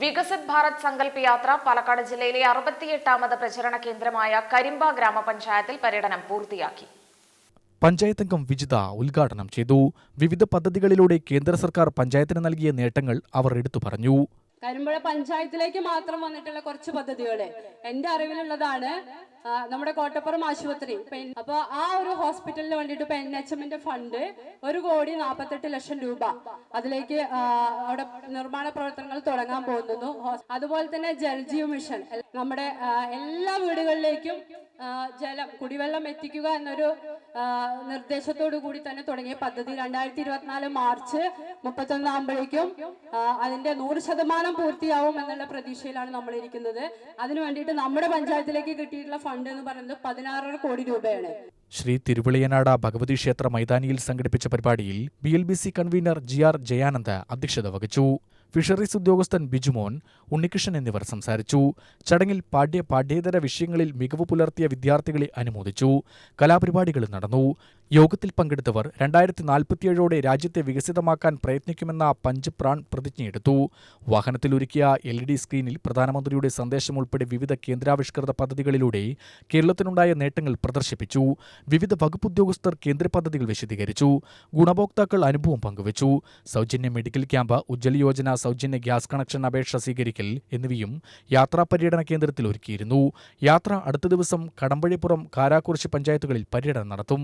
വികസിത് ഭാരത് സങ്കല്പ് യാത്ര പാലക്കാട് ജില്ലയിലെ അറുപത്തിയെട്ടാമത് പ്രചരണ കേന്ദ്രമായ കരിമ്പ ഗ്രാമപഞ്ചായത്തിൽ പര്യടനം പൂർത്തിയാക്കി. പഞ്ചായത്ത് അംഗം വിജിത ഉദ്ഘാടനം ചെയ്തു. വിവിധ പദ്ധതികളിലൂടെ കേന്ദ്ര സർക്കാർ പഞ്ചായത്തിന് നൽകിയ നേട്ടങ്ങൾ അവർ എടുത്തു പറഞ്ഞു. കരിമ്പുഴ പഞ്ചായത്തിലേക്ക് മാത്രം വന്നിട്ടുള്ള കുറച്ച് പദ്ധതികൾ. എന്റെ അറിവിലുള്ളതാണ് നമ്മുടെ കോട്ടപ്പുറം ആശുപത്രി. അപ്പൊ ആ ഒരു ഹോസ്പിറ്റലിന് വേണ്ടിയിട്ട് ഇപ്പൊ എൻ എച്ച് എമ്മിന്റെ ഫണ്ട് ഒരു കോടി നാൽപ്പത്തെട്ട് ലക്ഷം രൂപ. അതിലേക്ക് അവിടെ നിർമ്മാണ പ്രവർത്തനങ്ങൾ തുടങ്ങാൻ പോകുന്നു. അതുപോലെ തന്നെ ജൽജീവ് മിഷൻ. നമ്മുടെ എല്ലാ വീടുകളിലേക്കും ജലം കുടിവെള്ളം എത്തിക്കുക എന്നൊരു നിർദ്ദേശത്തോടു കൂടി തന്നെ തുടങ്ങിയ പദ്ധതി രണ്ടായിരത്തി ഇരുപത്തിനാല് മാർച്ച് മുപ്പത്തൊന്നാകുമ്പോഴേക്കും അതിന്റെ നൂറ് ശതമാനം പൂർത്തിയാവും എന്നുള്ള പ്രതീക്ഷയിലാണ് നമ്മൾ ഇരിക്കുന്നത് അതിനു വേണ്ടിയിട്ട് നമ്മുടെ പഞ്ചായത്തിലേക്ക് കിട്ടിയിട്ടുള്ള ഫണ്ട് എന്ന് പറയുന്നത് പതിനാറര കോടി രൂപയാണ്. ശ്രീ തിരുവിളിയനാട ഭഗവതി ക്ഷേത്ര മൈതാനിയിൽ സംഘടിപ്പിച്ച പരിപാടിയിൽ B L B C convenor G R Jayanand അധ്യക്ഷത വഹിച്ചു. ഫിഷറീസ് ഉദ്യോഗസ്ഥൻ ബിജുമോൻ ഉണ്ണികൃഷ്ണൻ എന്നിവർ സംസാരിച്ചു. ചടങ്ങിൽ പാഠ്യ പാഠ്യേതര വിഷയങ്ങളിൽ മികവ് പുലർത്തിയ വിദ്യാർത്ഥികളെ അനുമോദിച്ചു. കലാപരിപാടികൾ നടന്നു. യോഗത്തിൽ പങ്കെടുത്തവർ രണ്ടായിരത്തി നാൽപ്പത്തിയേഴോടെ രാജ്യത്തെ വികസിതമാക്കാൻ പ്രയത്നിക്കുമെന്ന പഞ്ച് പ്രാൺ പ്രതിജ്ഞയെടുത്തു. വാഹനത്തിലൊരുക്കിയ എൽ ഇ ഡി സ്ക്രീനിൽ പ്രധാനമന്ത്രിയുടെ സന്ദേശം ഉൾപ്പെടെ വിവിധ കേന്ദ്രാവിഷ്കൃത പദ്ധതികളിലൂടെ കേരളത്തിനുണ്ടായ നേട്ടങ്ങൾ പ്രദർശിപ്പിച്ചു. വിവിധ വകുപ്പ് ഉദ്യോഗസ്ഥർ കേന്ദ്ര പദ്ധതികൾ വിശദീകരിച്ചു. ഗുണഭോക്താക്കൾ അനുഭവം പങ്കുവച്ചു. സൗജന്യ മെഡിക്കൽ ക്യാമ്പ് ഉജ്ജ്വല യോജന സൗജന്യ ഗ്യാസ് കണക്ഷൻ അപേക്ഷ സ്വീകരിക്കൽ എന്നിവയും യാത്രാ പര്യടന കേന്ദ്രത്തിൽ ഒരുക്കിയിരുന്നു. യാത്ര അടുത്ത ദിവസം കടമ്പഴിപ്പുറം കാരാക്കുറിശി പഞ്ചായത്തുകളിൽ പര്യടനം നടത്തും.